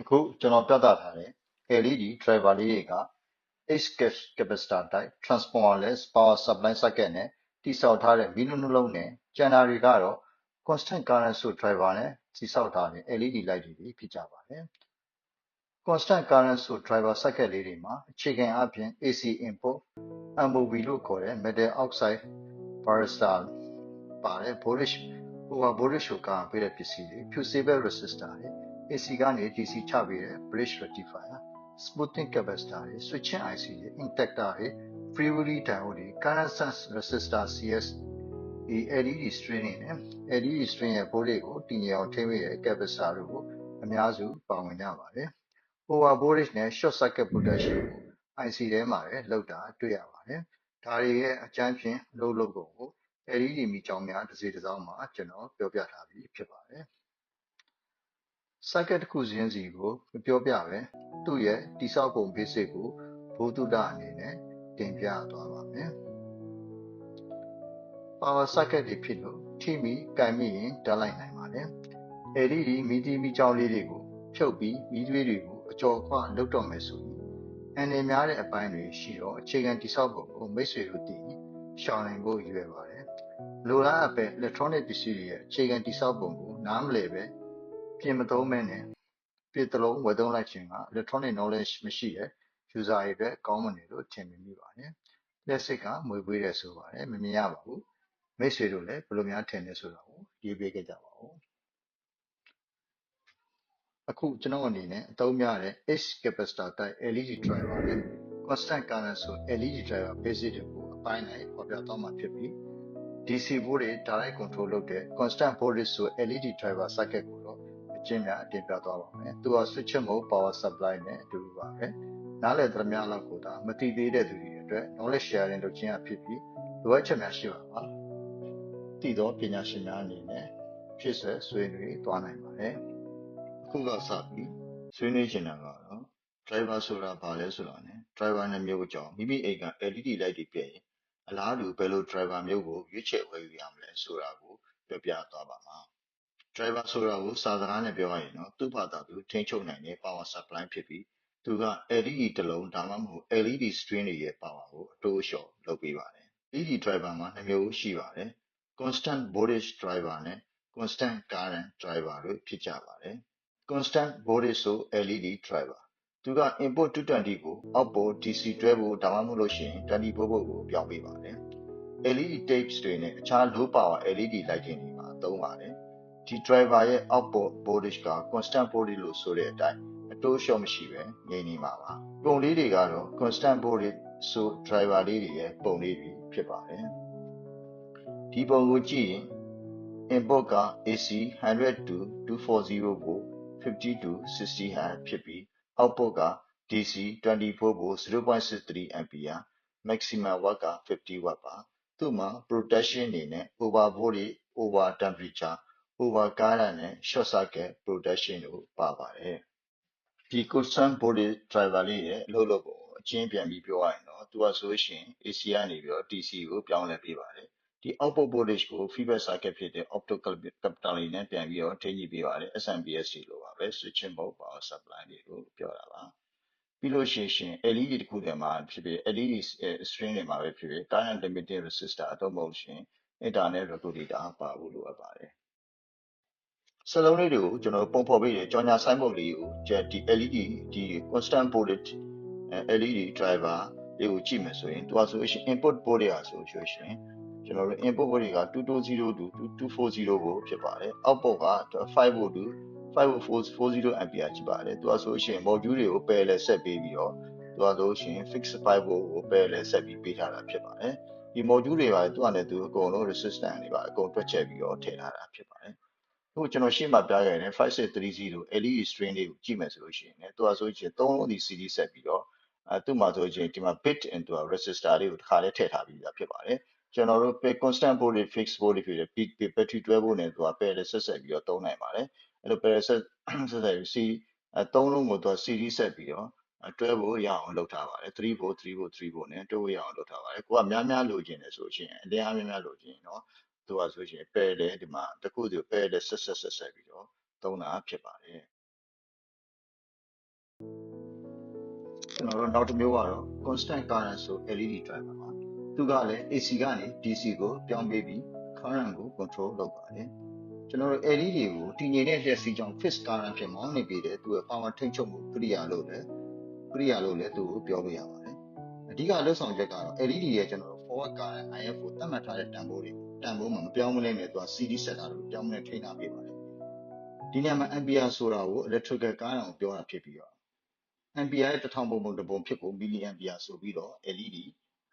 အခုကျွန်တော်ပြသထားတဲ့ LED driver လေးတွေက H capacitor type transformerless power supply circuit နဲ့တိစောက်ထားတဲ့မီးလုံးနှလုံးနဲ့ကျန်တာတွေကတော့ constant current source driver နဲ့တိစောက်ထားတဲ့ LED light တွေဖြစ်ကြပါတယ်။ constant current source driver circuit လေးတွေမှာအခြေခံအပြင် AC input MOV လို့ခေါ်တဲ့ metal oxide varistor ပါတယ် voltage over voltage ကိုကာပေးတဲ့ပစ္စည်းတွေ fusible resistor တွေ AC ကနေ DC ချပေးတဲ့ bridge rectifier smoothing capacitor တွေ switching IC တွေ inductor တွေ free wheeling diode တွေ current sense resistor CS ဒီ LED string တွေနဲ့ LED string ရဲ့ voltage ကိုတည်ငြိမ်အောင်ထိန်းပေးတဲ့ capacitor တို့ကိုအများစုပါဝင်ကြပါတယ်။ over voltage နဲ့ short circuit protection ကို IC ထဲမှာလည်းလောက်တာတွေ့ရပါတယ်။ဒါတွေရဲ့အကြမ်းဖြင့်အလုပ်လုပ်ပုံကို LED မီကြောင်များတစ်စီတစ်စောင်းမှာကျွန်တော်ပြောပြထားပြီးဖြစ်ပါတယ်။ circuit တစ်ခုချင်းစီကိုမပြောပြပဲသူ့ရဲ့တိစောက်ပုံ basic ကိုဘုသူတအနေနဲ့တင်ပြသွားပါမယ်။ power circuit တွေဖြစ်လို့ထိမိကင်မိရင်ဓာတ်လိုက်နိုင်ပါတယ်။ LED မီတီမီကြောင်လေးတွေကိုဖြုတ်ပြီးမီးသွေးတွေကိုအကျော်ခွလုပ်တော့မယ်ဆိုရင်အန်နေများတဲ့အပိုင်းတွေရှိတော့အခြေခံတိစောက်ပုံကိုမိတ်ဆွေတို့တည်ရှောင်နိုင်ဖို့ရည်ရွယ်ပါတယ်။လိုလားအပ်ပဲ electronic ပစ္စည်းတွေရဲ့အခြေခံတိစောက်ပုံကိုနားမလည်ပဲ ပြင်မသုံးမဲနဲ့ပြစ်တလုံးဝယ်သုံးလိုက်ခြင်းက electronic knowledge မရှိတဲ့ user တွေအတွက်ကောင်းမနေလို့ထင်မိမိပါတယ်။လက်စစ်ကမွေပွေးတယ်ဆိုပါတယ်မမြင်ရပါဘူး။မိတ်ဆွေတို့လည်းဘယ်လိုများထင်လဲဆိုတာကိုရေးပေးခဲ့ကြပါဦး။အခုကျွန်တော်အနေနဲ့အသုံးများတဲ့ H capacitor type LED driver နဲ့ constant current ဆို LED driver basic တွေကိုအပိုင်းလိုက်ဖော်ပြသွားမှာဖြစ်ပြီး DC voltage direct control လုပ်တဲ့ constant voltage ဆို LED driver circuit ကိုတော့အ ကျဉ်းများတင်ပြသွားပါမယ်။သူက switch mode power supply နဲ့အတူတူပါပဲ။နားလည်သမျှလောက်ကိုဒါမသိသေးတဲ့သူတွေအတွက် knowledge sharing လုပ်ခြင်းအဖြစ်ပြီးလိုအပ်ချက်များရှိပါပါ။တည်သောပညာရှင်များအနေနဲ့ဖြစ်ဆွဲဆွေးနွေးသွားနိုင်ပါတယ်။အခုတော့စပြီးဆွေးနွေးချင်တာကတော့ driver ဆိုတာဘာလဲဆိုတာနဲ့ driver နှမျိုးအကြောင်းမိမိအိမ်က LED light တွေပြည့်ရင်အလားတူဘယ်လို driver မျိုးကိုရွေးချယ်ဝယ်ယူရမလဲဆိုတာကိုပြောပြသွားပါမှာ driver ဆိုတာကိုစာစကားနဲ့ပြောရရင်တော့သူ့ဘာသာသူထိန်းချုပ်နိုင်တဲ့ power supply ဖြစ်ပြီးသူက LED တစ်လုံးဒါမှမဟုတ် LED string တွေရဲ့ power ကိုအတိုးအလျော့လုပ်ပေးပါတယ် LED driver မှာ2မျိုးရှိပါတယ် constant voltage driver နဲ့ constant current driver တို့ဖြစ်ကြပါတယ် constant voltage ဆို LED driver သူက input 220ကို output DC တွဲဖို့ဒါမှမဟုတ်လို့ရှိရင်24 volt ကိုပြောင်းပေးပါတယ် LED tapes တွေနဲ့အခြား low power LED lighting တွေမှာသုံးပါတယ် ဒီ driver ရဲ့ output voltage က constant voltage လို့ဆိုတဲ့အတိုင်းအတိုးလျှော့မရှိပဲငြိမ်နေမှာပါပုံလေးတွေကတော့ constant voltage ဆို driver လေးတွေရဲ့ပုံလေးတွေဖြစ်ပါတယ်ဒီပုံကိုကြည့်ရင် input က AC 100 to 240 volt 50 to 60 Hz ဖြစ်ပြီး output က DC 24 volt 0.63 ampere maximum watt က50 watt ပါသူ့မှာ protection အနေနဲ့ over voltage over temperature over current နဲ့ short circuit protection တို့ပါပါတယ်ဒီ constant voltage driver လေးရဲ့အလုပ်လုပ်ပုံကိုအချင်းပြန်ပြီးပြောရရင်တော့သူကဆိုလို့ရှိရင် AC ကနေပြီးတော့ DC ကိုပြောင်းလဲပေးပါတယ်ဒီ output voltage ကို feedback circuit ဖြစ်တဲ့ optical capacitor လေးနဲ့ပြန်ပြီးတော့ထိန်းညှိပေးပါတယ် SMPS လိုပါပဲ switching mode power supply လေးကိုပြောတာပါပြီးလို့ရှိရင် LED တစ်ခုထဲမှာဖြစ်ဖြစ် LED string တွေမှာပဲဖြစ်ဖြစ် current limiting resistor အတော့မဟုတ်ရှင် internet regulator ပါဖို့လိုအပ်ပါတယ် စလုံးလေးတွေကိုကျွန်တော်ပုံဖော်ပေးတယ်ကြော်ညာဆိုင်းဘုတ်လေးကိုဒီ LED ဒီ constant voltage LED driver လေးကိုကြည့်မယ်ဆိုရင်သူကဆိုရှင် input port တွေဟာဆိုရှင်ကျွန်တော်တို့ input port တွေက220 to 240 volt ဖြစ်ပါတယ် output က5 volt to 5 volt 40 ampere ဖြစ်ပါတယ်သူကဆိုရှင် module တွေကို parallel ဆက်ပေးပြီးတော့သူကဆိုရှင် fix 5 volt ကို parallel ဆက်ပြီးပေးထားတာဖြစ်ပါတယ်ဒီ module တွေပါသူကလည်းသူအကုန်လုံး resistance တွေပါအကုန်တွက်ချက်ပြီးတော့ထည့်ထားတာဖြစ်ပါတယ်အ ခုကျွန်တော်ရှေ့မှာပြခဲ့တဲ့5630 LED string လေးကိုကြည့်မယ်ဆိုလို့ရှိရင်သူကဆိုရင်သုံးလုံးဒီ CD ဆက်ပြီးတော့အဲသူ့မှာဆိုရင်ဒီမှာ bit into resistor လေးကိုတစ်ခါလေးထည့်ထားပြီးသားဖြစ်ပါတယ်ကျွန်တော်တို့ constant voltage fix voltage ဖြစ်တဲ့ peak battery 12 volt နဲ့သူက parallel ဆက်ဆက်ပြီးတော့သုံးနိုင်ပါတယ်အဲ့လို parallel ဆက်ဆက်ဆက်ပြီး C အဲသုံးလုံးကိုသူက CD ဆက်ပြီးတော့တွဲဖို့ရအောင်လုပ်ထားပါတယ်3 volt 3 volt 3 volt နဲ့တွဲဖို့ရအောင်လုပ်ထားပါတယ်ကိုကများများလိုချင်တယ်ဆိုရှင်အတင်းအားများများလိုချင်ရင်တော့ သူကဆိုရှင် parallel ဒီမှာတစ်ခုစီ parallel ဆက်ဆက်ဆက်ဆက်ပြီးတော့သုံးတာဖြစ်ပါတယ်ကျွန်တော်တို့နောက်တစ်မျိုးကတော့ constant current ဆို LED driver ပါသူကလည်း AC ကနေ DC ကိုပြောင်းပေးပြီး current ကို control လုပ်ပါတယ်ကျွန်တော်တို့ LED ကိုတည်ငြိမ်တဲ့လျှက်စီးကြောင်း fixed current ဖြစ်မောင်းနေပြီးတဲ့သူရဲ့ power ထိန်းချုပ်မှုကိရိယာလို့လည်းကိရိယာလို့လည်းသူကိုပြောလို့ရပါတယ်အဓိကလှုပ်ဆောင်ချက်ကတော့ LED ရဲ့ကျွန်တော်တို့ forward current IF ကိုသတ်မှတ်ထားတဲ့တန်ဖိုးတွေ တန်ဖိုးမှာမပြောင်းမလဲနဲ့သူက CD ဆက်ထားလို့ပြောင်းမလဲထိန်းထားပေးပါတယ်ဒီနေရာမှာ ampere ဆိုတာကို electrical current ကိုပြောတာဖြစ်ပြီးတော့ ampere ရဲ့တစ်ထောင်ပုံပုံတစ်ပုံဖြစ်ကို milliampere ဆိုပြီးတော့ LED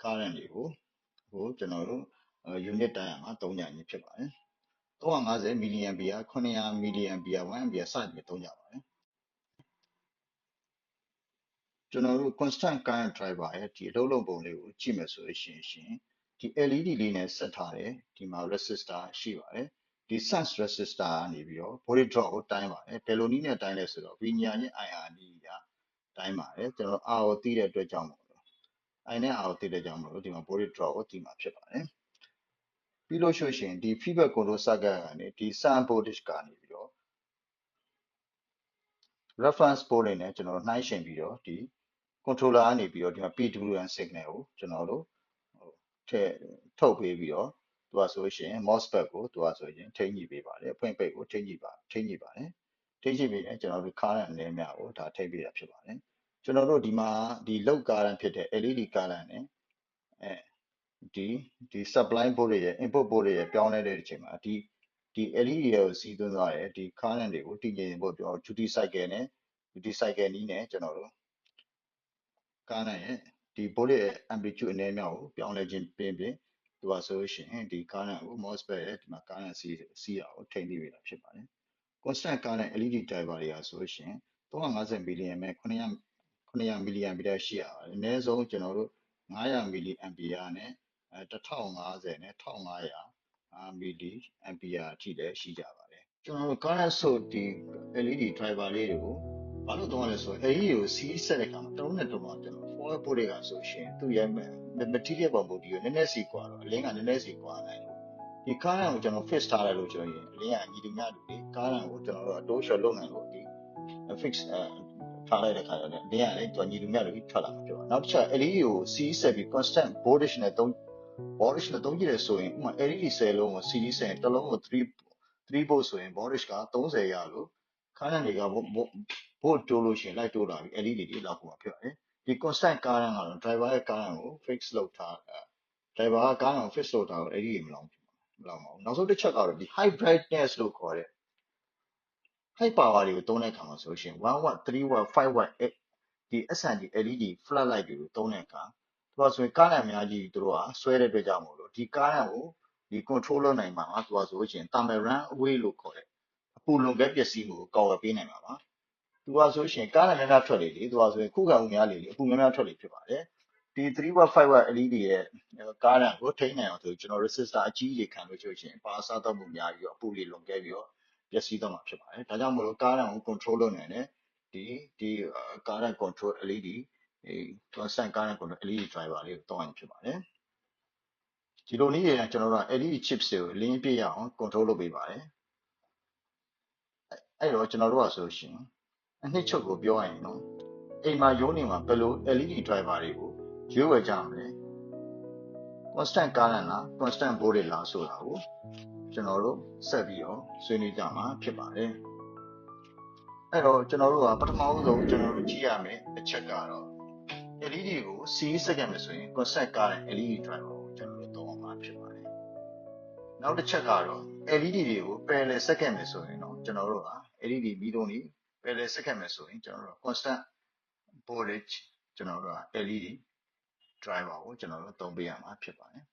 current တွေကိုဟိုကျွန်တော်တို့ unit တိုင်းရမှာသုံးကြရင်ဖြစ်ပါတယ်350 milliampere 900 milliampere 1 ampere စသည်ဖြင့်သုံးကြပါတယ်ကျွန်တော်တို့ constant current driver ရဲ့ဒီအလုံးလုံးပုံလေးကိုကြည့်မယ်ဆိုလို့ရှိရင်ရှင် ဒီ LED လေးနဲ့ဆက်ထားတယ်ဒီမှာ resistor ရှိပါတယ်ဒီ sense resistor ကနေပြီးတော့ voltage drop ကိုတိုင်းပါတယ်ဘယ်လိုနည်းနဲ့တိုင်းလဲဆိုတော့ V ညာနဲ့ IR နည်းကတိုင်းပါတယ်ကျွန်တော် R ကိုသိတဲ့အတွက်ကြောင့်မို့လို့ I နဲ့ R ကိုသိတဲ့ကြောင့်မို့လို့ဒီမှာ voltage drop ကိုသိမှာဖြစ်ပါတယ်ပြီးလို့ရှိရင်ဒီ feedback control circuit ကနေဒီ sun voltage ကနေပြီးတော့ reference port လေးနဲ့ကျွန်တော်တို့နှိုင်းယှဉ်ပြီးတော့ဒီ controller ကနေပြီးတော့ဒီမှာ PWM signal ကိုကျွန်တော်တို့ဟို ထည့်ထုတ်ပေးပြီးတော့သူကဆိုရှင် MOSFET ကိုသူကဆိုရင်ထိန်းညှိပေးပါတယ်အဖွင့်ပိတ်ကိုထိန်းညှိပါထိန်းညှိပါတယ်ထိန်းညှိပေးရင်ကျွန်တော်တို့ current အနည်းများကိုဒါထိန်းပေးတာဖြစ်ပါတယ်ကျွန်တော်တို့ဒီမှာဒီ load current ဖြစ်တဲ့ LED current နဲ့အဲဒီဒီ supply board တွေရဲ့ input board တွေရဲ့ပြောင်းလဲတဲ့အချိန်မှာဒီဒီ LED တွေကိုစီးသွင်းသွားတယ်ဒီ current တွေကိုတည်ငြိမ်ဖို့ပြော duty cycle နဲ့ duty cycle နည်းနဲ့ကျွန်တော်တို့ current ရဲ့ ဒီ board ရဲ့ amplitude အနည်းများကိုပြောင်းလဲခြင်းပြင်ပြင်သူကဆိုလို့ရှိရင်ဒီ current ကို MOSFET ရဲ့ဒီမှာ current စီးစီးအောင်ထိန်းသိမ်းပေးတာဖြစ်ပါတယ် constant current LED driver တွေကဆိုလို့ရှိရင်350 milliamp နဲ့900 900 milliamp ရှိရပါတယ်အနည်းဆုံးကျွန်တော်တို့900 milliampere နဲ့အဲ1050နဲ့1500 milli ampere အထိလည်းရှိကြပါတယ်ကျွန်တော်တို့ current source ဒီ LED driver လေးတွေကိုဘာလို့သုံးရလဲဆိုတော့ LED ကိုစီးဆက်တဲ့အခါမှာတုံးနဲ့တုံးတော့ကျွန် တော် forward board တွေကဆိုရှင်သူရဲ့ material ပုံပုံဒီကိုနည်းနည်းစီကွာတော့အလင်းကနည်းနည်းစီကွာနိုင်လို့ဒီ current ကိုကျွန်တော် fix ထားတယ်လို့ကျွန်တော်ရင်အလင်းကညီတူမျှတူဒီ current ကိုကျွန်တော်တို့အတိုးလျှော်လုပ်နိုင်လို့ဒီ fix အဲထားလိုက်တဲ့ခါကျတော့အလင်းကလည်းသူညီတူမျှတူထွက်လာမှာပြောတာနောက်တစ်ချက် LED ကိုစီးဆက်ပြီး constant voltage နဲ့တုံး voltage နဲ့သုံးကြည့်ရဆိုရင်ဥပမာ LED 10လုံးကို CD 10တစ်လုံးကို3 3 volt ဆိုရင် voltage က30ရလို့ခါးနတွေက volt တိုးလို့ရှိရင်လိုက်တိုးလာပြီး LED တွေလောက်ပေါ်မှာဖြစ်ပါတယ် ဒီ constant current ကတော့ driver ရဲ့ current ကို fix လုပ်ထား driver က current ကို fix လုပ်ထားတော့ LED မလောင်မလောင်ပါဘူးနောက်ဆုံးတစ်ချက်ကတော့ဒီ high brightness လို့ခေါ်တဲ့ high power တွေကိုသုံးတဲ့အခါမှာဆိုလို့ရှိရင်1 watt 3 watt 5 watt ဒီ SND LED flat light တွေကိုသုံးတဲ့အခါသူကဆိုရင်ကားလမ်းအများကြီးသူတို့ကဆွဲတဲ့အတွက်ကြောင့်မို့လို့ဒီကားလမ်းကိုဒီ control လုပ်နိုင်မှာသူကဆိုလို့ရှိရင် thermal run away လို့ခေါ်တဲ့အပူလွန်ကဲပျက်စီးမှုကိုကာဝယ်ပေးနိုင်မှာပါ သူကဆိုရှင်ကားလမ်းများများထွက်လေလေသူကဆိုရင်ခုခံမှုများလေလေအပူများများထွက်လေဖြစ်ပါတယ်ဒီ3 watt 5 watt LED ရဲ့ကားလမ်းကိုထိန်းနိုင်အောင်ဆိုကျွန်တော် resistor အကြီးကြီးခံလို့ဆိုရှင်ပါစားတော့မှုများပြီးတော့အပူလေးလွန်ကဲပြီးတော့ပျက်စီးတော့မှာဖြစ်ပါတယ်ဒါကြောင့်မို့လို့ကားလမ်းကို control လုပ်နိုင်တယ်ဒီဒီကားလမ်း control LED ဒီ constant current control LED driver လေးကိုတောင်းရင်ဖြစ်ပါတယ်ဒီလိုနည်းရကျွန်တော်တို့က LED chips တွေကိုလင်းပြရအောင် control လုပ်ပေးပါတယ်အဲ့တော့ကျွန်တော်တို့ကဆိုလို့ရှိရင် အနှစ်ချုပ်ကိုပြောရရင်တော့အိမ်မှာရုံးနေမှာဘယ်လို LED driver တွေကိုရွေးဝယ်ကြမလဲ constant current လား constant voltage လားဆိုတာကိုကျွန်တော်တို့ဆက်ပြီးတော့ဆွေးနွေးကြမှာဖြစ်ပါတယ်အဲ့တော့ကျွန်တော်တို့ကပထမဆုံးကျွန်တော်တို့ကြည့်ရမယ်အချက်ကတော့ LED ကို series စက္ကန့်မယ်ဆိုရင် constant current LED driver ကိုကျွန်တော်တို့သုံးအောင်မှာဖြစ်ပါတယ်နောက်တစ်ချက်ကတော့ LED တွေကို parallel စက္ကန့်မယ်ဆိုရင်တော့ကျွန်တော်တို့က LED မီးတုံး တွေ parallel စက္ကန့်မယ်ဆိုရင်ကျွန်တော်တို့ constant voltage ကျွန်တော်တို့က LED driver ကိုကျွန်တော်တို့သုံးပေးရမှာဖြစ်ပါတယ်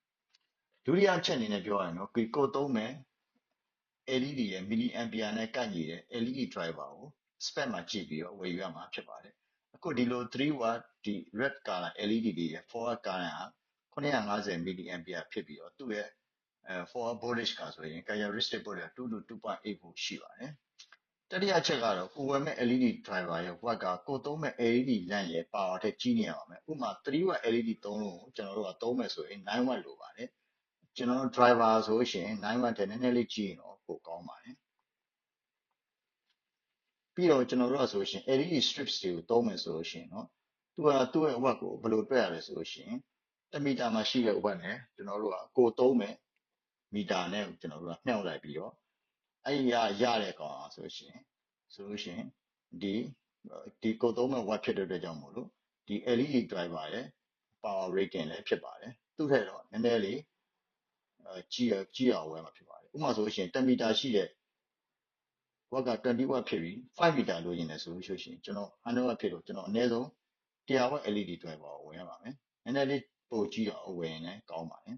ဒုတိယအချက်အနေနဲ့ပြောရရင်တော့ဒီကိုသုံးမယ် LED ရဲ့ milli ampere နဲ့ကိုက်ညီတဲ့ LED driver ကို spec မှာကြည့်ပြီးတော့ဝယ်ယူရမှာဖြစ်ပါတယ်အခုဒီလို3 watt ဒီ red color LED တွေရဲ့ forward current ဟာ950 milli ampere ဖြစ်ပြီးတော့သူ့ရဲ့အဲ forward voltage ကဆိုရင် characteristic voltage 2 to 2.8 volt ရှိပါတယ် တတိယအချက်ကတော့ကိုဝယ်မဲ့ LED driver ရဲ့ watt ကကိုသုံးမဲ့ LED လမ်းရဲ့ power ထက်ကြီးနေရပါမယ်ဥပမာ3 watt LED သုံးလို့ကျွန်တော်တို့ကသုံးမယ်ဆိုရင်9 watt လိုပါတယ်ကျွန်တော်တို့ driver ဆိုလို့ရှိရင်9 watt ထက်နည်းနည်းလေးကြီးရင်တော့ပိုကောင်းပါတယ် ပြီးတော့ကျွန်တော်တို့ကဆိုလို့ရှိရင် LED strips တွေကိုသုံးမယ်ဆိုလို့ရှိရင်เนาะသူကသူ့ရဲ့ watt ကိုဘယ်လိုတွက်ရလဲဆိုလို့ရှိရင်1မီတာမှာရှိတဲ့ watt နဲ့ကျွန်တော်တို့ကကိုသုံးမယ်မီတာနဲ့ကျွန်တော်တို့ကမြှောက်လိုက်ပြီးတော့ အဲ့ဒီရရတဲ့ကောင်อ่ะဆိုလို့ရှိရင်ဆိုလို့ရှိရင်ဒီဒီကိုသုံးမဲ့ watt ဖြစ်တဲ့အတွက်ကြောင့်မို့လို့ဒီ LED driver ရဲ့ power rating လည်းဖြစ်ပါတယ်သူ့ထက်တော့နည်းနည်းလေးအဲကြီးရကြီးအောင်ဝယ်မှာဖြစ်ပါတယ်ဥပမာဆိုလို့ရှိရင်10မီတာရှိတဲ့ watt က20 watt ဖြစ်ပြီး5မီတာလိုချင်တယ်ဆိုလို့ရှိရင်ကျွန်တော်100 watt ဖြစ်တော့ကျွန်တော်အနည်းဆုံး100 watt LED driver ကိုဝယ်ရပါမယ်နည်းနည်းလေးပိုကြီးအောင်ဝယ်ရင်လည်းကောင်းပါတယ်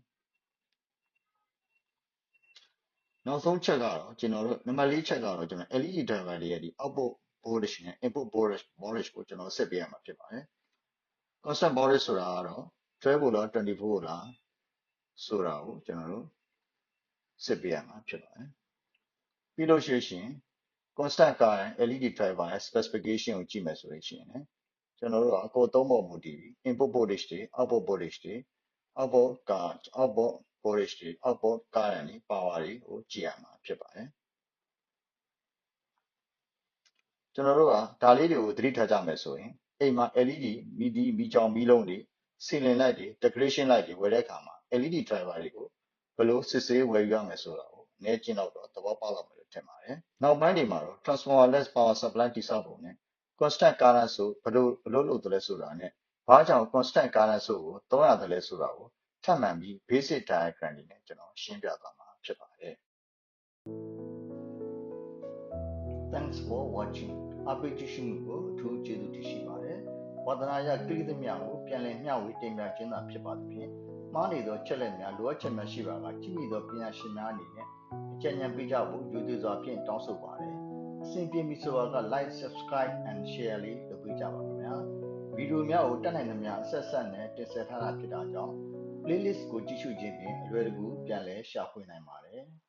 နောက်ဆုံးချက်ကတော့ကျွန်တော်တို့နံပါတ်၄ချက်ကတော့ကျွန်တော် LED driver တွေရဲ့ဒီ output voltage နဲ့ input voltage voltage ကိုကျွန်တော်ဆက်ပေးရမှာဖြစ်ပါတယ် constant voltage ဆိုတာကတော့12 volt လား24 volt လားဆိုတာကိုကျွန်တော်တို့ဆက်ပေးရမှာဖြစ်ပါတယ်ပြီးလို့ရှိရင် constant current LED driver ရဲ့ specification ကိုကြည့်မယ်ဆိုလို့ရှိရင်လည်းကျွန်တော်တို့ကအကိုသုံးပုံမူတည်ပြီး input voltage တွေ output voltage တွေ output current output voltage တွေ output current တွေ power တွေကိုကြည့်ရမှာဖြစ်ပါတယ်ကျွန်တော်တို့ကဒါလေးတွေကိုသတိထားကြမယ်ဆိုရင်အိမ်မှာ LED မီဒီမီကြောင်မီးလုံးတွေ ceiling light တွေ decoration light တွေဝယ်တဲ့အခါမှာ LED driver တွေကိုဘယ်လိုစစ်ဆေးဝယ်ယူရမယ်ဆိုတာကိုနည်းကျင့်တော့တော့သဘောပေါက်လာမယ်လို့ထင်ပါတယ်။နောက်ပိုင်းတွေမှာတော့ transformer less power supply တိစောက်ပုံနဲ့ constant current ဆိုဘယ်လိုဘယ်လိုလုပ်တယ်လဲဆိုတာနဲ့ဘာကြောင့် constant current ဆိုကိုသုံးရတယ်လဲဆိုတာကို ထပ်မံပြီး basic diagram တွေနဲ့ကျွန်တော်ရှင်းပြသွားမှာဖြစ်ပါတယ်။ Thanks for watching အပိတ်ကြည့်ရှုမှုကိုအထူးကျေးဇူးတင်ရှိပါတယ်။ဝါသနာရကိရိသမျှကိုပြန်လည်မျှဝေတင်ပြခြင်းသာဖြစ်ပါသဖြင့်မှားနေသောချက်လက်များလိုအပ်ချက်များရှိပါကကြည့်မိသောပညာရှင်များအနေနဲ့အကြံဉာဏ်ပေးကြဖို့ယူသေးစွာဖြင့်တောင်းဆိုပါတယ်။အဆင်ပြေပြီဆိုတော့က like subscribe and share လေးလုပ်ပေးကြပါခင်ဗျာ။ဗီဒီယိုများကိုတက်နိုင်သမျှအဆက်ဆက်နဲ့တင်ဆက်ထားတာဖြစ်တာကြောင့် playlist ကိုကြည့်ရှုခြင်းဖြင့်အလွယ်တကူပြန်လည်ရှာဖွေနိုင်ပါတယ်။